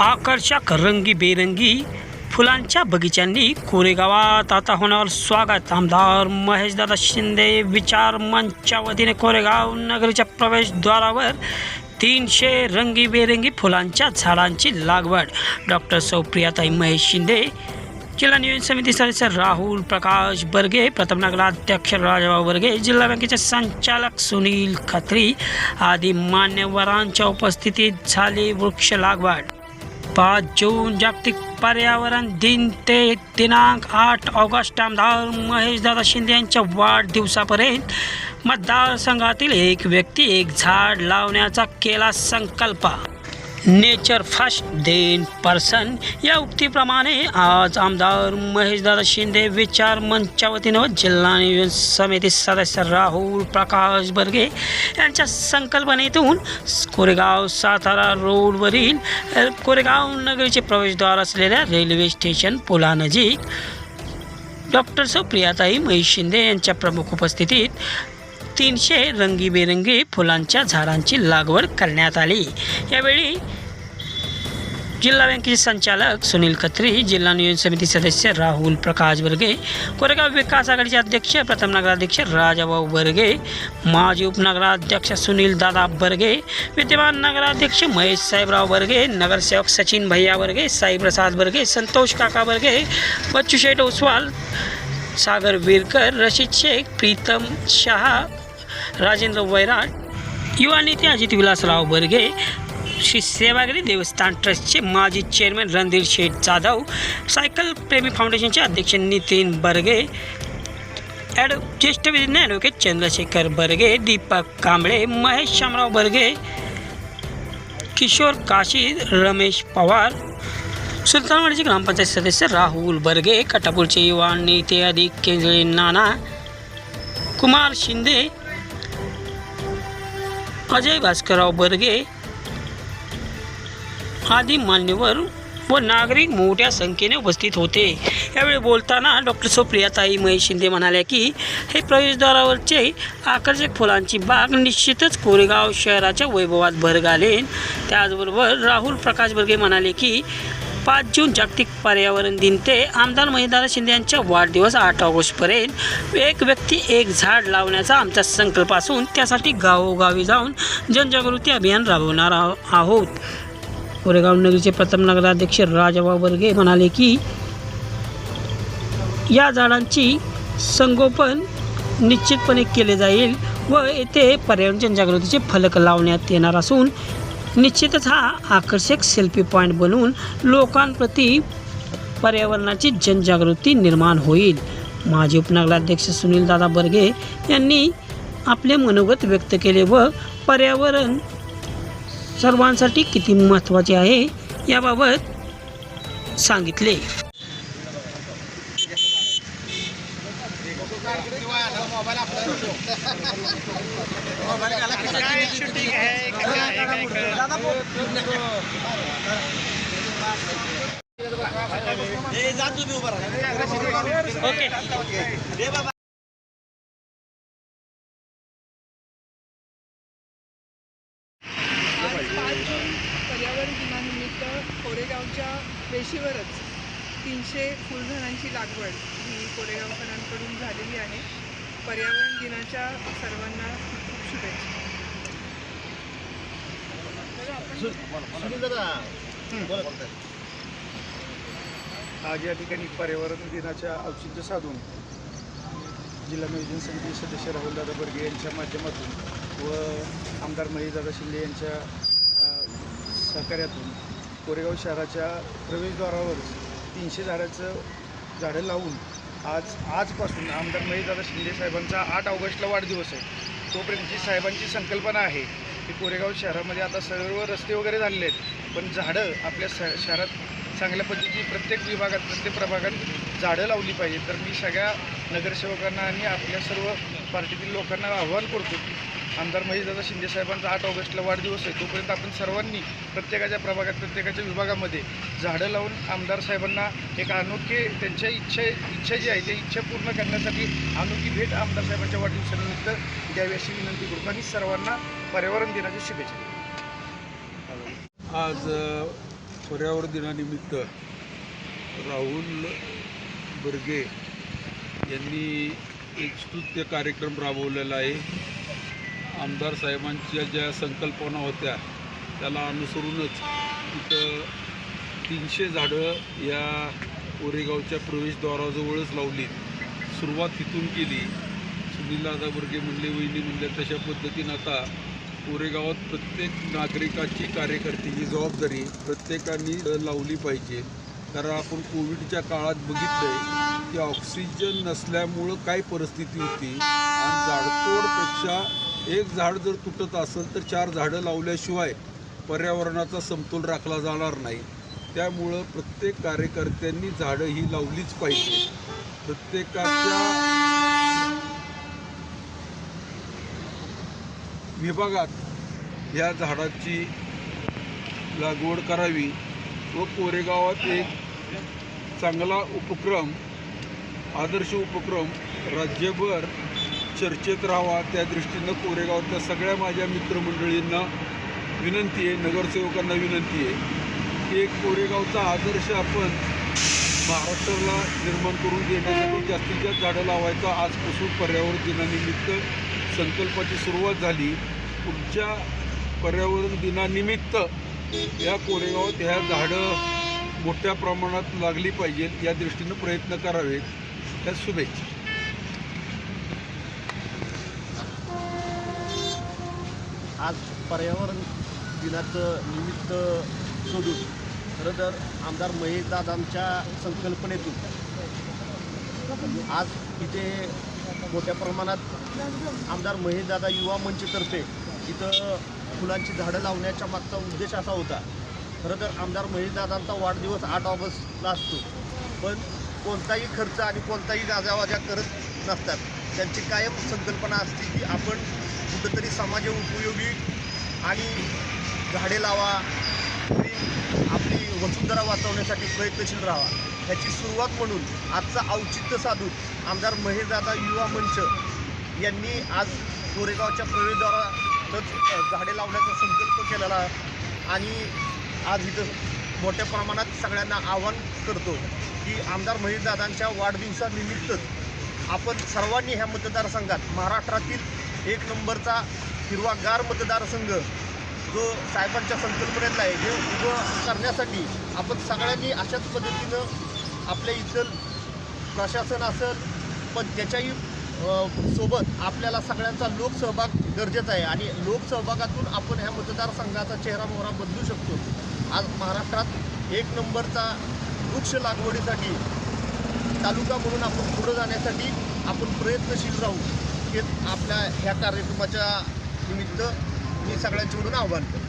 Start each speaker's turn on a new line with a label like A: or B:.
A: आकर्षक रंगीबेरंगी फुलांच्या बगीच्यांनी कोरेगावात आता होणार स्वागत. आमदार महेशदादा शिंदे विचार मंचच्या वतीने कोरेगाव नगरीच्या प्रवेशद्वारावर तीनशे रंगीबेरंगी फुलांच्या झाडांची लागवड. डॉक्टर सौप्रियाताई महेश शिंदे जिल्हा नियोजन समिती सदस्य राहुल प्रकाश बर्गे प्रथम नगराध्यक्ष राजाभाऊ बर्गे जिल्हा बँकेचे संचालक सुनील खत्री आदी मान्यवरांच्या उपस्थितीत झाली वृक्ष लागवड. पाच जून जागतिक पर्यावरण दिन ते दिनांक आठ ऑगस्ट आमदार महेशदादा शिंदे यांच्या वाढदिवसापर्यंत मतदारसंघातील एक व्यक्ती एक झाड लावण्याचा केला संकल्प. Nature first then person. या उक्तीप्रमाणे आज आमदार महेशदादा शिंदे विचार मंचच्या वतीनं जिल्हा नियोजन समिती सदस्य राहुल प्रकाश बर्गे यांच्या संकल्पनेतून कोरेगाव सातारा रोडवरील कोरेगाव नगरीचे प्रवेशद्वार असलेल्या रेल्वे स्टेशन पुलानजीक डॉक्टर सुप्रियाताई महेश शिंदे यांच्या प्रमुख उपस्थितीत तीनशे रंगीबेरंगी फुलांच्या झाडांची लागवड करण्यात आली. यावेळी जिल्हा बँकेचे संचालक सुनील खत्री जिल्हा नियोजन समिती सदस्य राहुल प्रकाश बर्गे कोरेगाव विकास आघाडीचे अध्यक्ष प्रथम नगराध्यक्ष राजाभाऊ बर्गे माजी उपनगराध्यक्ष सुनील दादा बर्गे विद्यमान नगराध्यक्ष महेश साहेबराव बर्गे नगरसेवक सचिन भैया बर्गे साईप्रसाद बर्गे संतोष काका बर्गे बच्चू शेठ ओसवाल सागर विरकर रशीद शेख प्रीतम शहा राजेंद्र वैराट युवा नेते अजित विलासराव बर्गे श्री सेवागिरी देवस्थान ट्रस्टचे माजी चेअरमॅन रणधीर शेठ जाधव सायकल प्रेमी फाउंडेशनचे अध्यक्ष नितीन बर्गे ॲड ज्येष्ठ विधिज्ञ ॲडव्होकेट चंद्रशेखर बर्गे दीपक कांबळे महेश शामराव बर्गे किशोर काशी रमेश पवार सुलतानवाडीचे ग्रामपंचायत सदस्य राहुल बर्गे कटापूरचे युवा नेते अधिक केंद्रे नाना कुमार शिंदे अजय भास्करराव बर्गे आदी मान्यवर व नागरिक मोठ्या संख्येने उपस्थित होते. यावेळी बोलताना डॉक्टर सुप्रियाताई महेश शिंदे म्हणाल्या की हे प्रवेशद्वारावरचे आकर्षक फुलांची बाग निश्चितच कोरेगाव शहराच्या वैभवात भर घालेन. त्याचबरोबर राहुल प्रकाश बर्गे म्हणाले की पाच जून जागतिक पर्यावरण दिन ते आमदार महिदारा शिंदे यांच्या वाढदिवस आठ ऑगस्टपर्यंत. एक व्यक्ती एक झाड लावण्याचा आमचा संकल्प असून त्यासाठी गावोगावी जाऊन जनजागृती अभियान राबवणार आहो- आहोत. कोरेगाव नगरीचे प्रथम नगराध्यक्ष राजाबा बर्गे म्हणाले की या झाडांची संगोपन निश्चितपणे केले जाईल व येथे पर्यावरण जनजागृतीचे फलक लावण्यात येणार असून निश्चितच हा आकर्षक सेल्फी पॉईंट बनवून लोकांप्रती पर्यावरणाची जनजागृती निर्माण होईल. माजी उपनगराध्यक्ष सुनील दादा बर्गे यांनी आपले मनोगत व्यक्त केले व पर्यावरण सर्वांसाठी किती महत्त्वाचे आहे याबाबत सांगितले. ओके
B: आज पाच पर्यावरण दिनानिमित्त कोरेगावच्या पेशीवरच तीनशे फुलझाडांची लागवड. ही कोरेगावकरांकडून झालेली आहे. पर्यावरण दिनाच्या सर्वांना खूप खूप शुभेच्छा
C: आज या ठिकाणी पर्यावरण दिनाच्या औचित्य साधून जिल्हा नियोजन समिती सदस्य राहुलदादा बर्गे यांच्या माध्यमातून व आमदार महेशदादा शिंदे यांच्या सहकार्यातून कोरेगाव शहराच्या प्रवेशद्वारावर तीनशे झाडाचं झाडं लावून आज आजपासून आमदार महेशदादा शिंदे साहेबांचा आठ ऑगस्टला वाढदिवस आहे. तोपर्यंतची साहेबांची संकल्पना आहे की कोरेगाव शहरामध्ये आता सर्व रस्ते वगैरे झालेले आहेत. पण झाडं आपल्या स शहरात चांगल्या पद्धतीची प्रत्येक विभागात प्रत्येक प्रभागात झाडं लावली पाहिजेत. तर मी सगळ्या नगरसेवकांना आणि आपल्या सर्व पार्टीतील लोकांना आव्हान करतो की आमदार महेशदादा शिंदे साहेबांचा आठ ऑगस्टला वाढदिवस आहे. तोपर्यंत आपण सर्वांनी प्रत्येकाच्या प्रभागात प्रत्येकाच्या विभागामध्ये झाडं लावून आमदार साहेबांना एक अनोखे त्यांच्या इच्छा इच्छा जी आहे त्या इच्छा पूर्ण करण्यासाठी अनोखी भेट आमदार साहेबांच्या वाढदिवसानिमित्त द्यावी अशी विनंती करतो आणि सर्वांना पर्यावरण दिनाच्या शुभेच्छा
D: आज पर्यावरण दिनानिमित्त राहुल बर्गे यांनी एक स्तुत्य कार्यक्रम राबवलेला आहे. आमदार साहेबांच्या ज्या संकल्पना होत्या त्याला अनुसरूनच तिथं तीनशे झाडं या कोरेगावच्या प्रवेशद्वाराजवळच लावली. सुरुवात तिथून केली. सुनीलदादा बर्गे म्हणले वहिनी म्हणले तशा पद्धतीनं आता कोरेगावात प्रत्येक नागरिकाची कार्यकर्त्याची जबाबदारी प्रत्येकाने लावली पाहिजे. कारण आपण कोविडच्या काळात बघितलंय की ऑक्सिजन नसल्यामुळं काय परिस्थिती होती? आणि झाडतोडपेक्षा एक झाड जर तुटत असेल तर चार झाडं लावल्याशिवाय पर्यावरणाचा समतोल राखला जाणार नाही. त्यामुळं प्रत्येक कार्यकर्त्यांनी झाडं ही लावलीच पाहिजे. प्रत्येकाच्या विभागात या झाडाची लागवड करावी व कोरेगावात एक चांगला उपक्रम आदर्श उपक्रम राज्यभर चर्चेत राहावा त्या दृष्टीनं कोरेगावातल्या सगळ्या माझ्या मित्रमंडळींना विनंती आहे नगरसेवकांना विनंती आहे की एक कोरेगावचा आदर्श आपण महाराष्ट्राला निर्माण करून देण्यासाठी जास्तीत जास्त झाडं लावायचा आजपासून पर्यावरण दिनानिमित्त संकल्पाची सुरुवात झाली. पुढच्या पर्यावरण दिनानिमित्त या कोरेगावात ह्या झाडं मोठ्या प्रमाणात लागली पाहिजेत या दृष्टीनं प्रयत्न करावेत. त्या शुभेच्छा.
E: आज पर्यावरण दिनाचं निमित्त शोधून खरं तर आमदार महेशदादांच्या संकल्पनेतून आज इथे मोठ्या प्रमाणात आमदार महेशदादा युवा मंचतर्फे इथं फुलांची झाडं लावण्याच्या मागचा उद्देश असा होता. खरं तर आमदार महेशदादांचा वाढदिवस आठ ऑगस्टला असतो. पण कोणताही खर्च आणि कोणताही गाजावाजा करत नसतात. त्यांची कायम संकल्पना असते की आपण कुठंतरी समाज उपयोगी आणि झाडे लावा आपली वसुंधरा वाचवण्यासाठी प्रयत्नशील राहावा ह्याची सुरुवात म्हणून आजचा औचित्य साधून आमदार महेशदादा युवा मंच यांनी आज कोरेगावच्या प्रवेशद्वारातच झाडे लावण्याचा संकल्प केलेला आणि आज इथं मोठ्या प्रमाणात सगळ्यांना आवाहन करतो की आमदार महेशदादांच्या वाढदिवसानिमित्तच आपण सर्वांनी ह्या मतदारसंघात महाराष्ट्रातील एक नंबरचा हिरवागार मतदारसंघ जो साहेबांच्या संकल्पनेतला आहे हे उभं करण्यासाठी आपण सगळ्यांनी अशाच पद्धतीनं आपल्या इथं प्रशासन असेल पण त्याच्याही सोबत आपल्याला सगळ्यांचा लोकसहभाग गरजेचा आहे. आणि लोकसहभागातून आपण ह्या मतदारसंघाचा चेहरा मोहरा बदलू शकतो. आज महाराष्ट्रात एक नंबरचा वृक्ष लागवडीसाठी तालुका म्हणून आपण पुढं जाण्यासाठी आपण प्रयत्नशील राहू. हे आपल्या ह्या कार्यक्रमाच्या निमित्त मी सगळ्यांच्याकडून आव्हान करतो.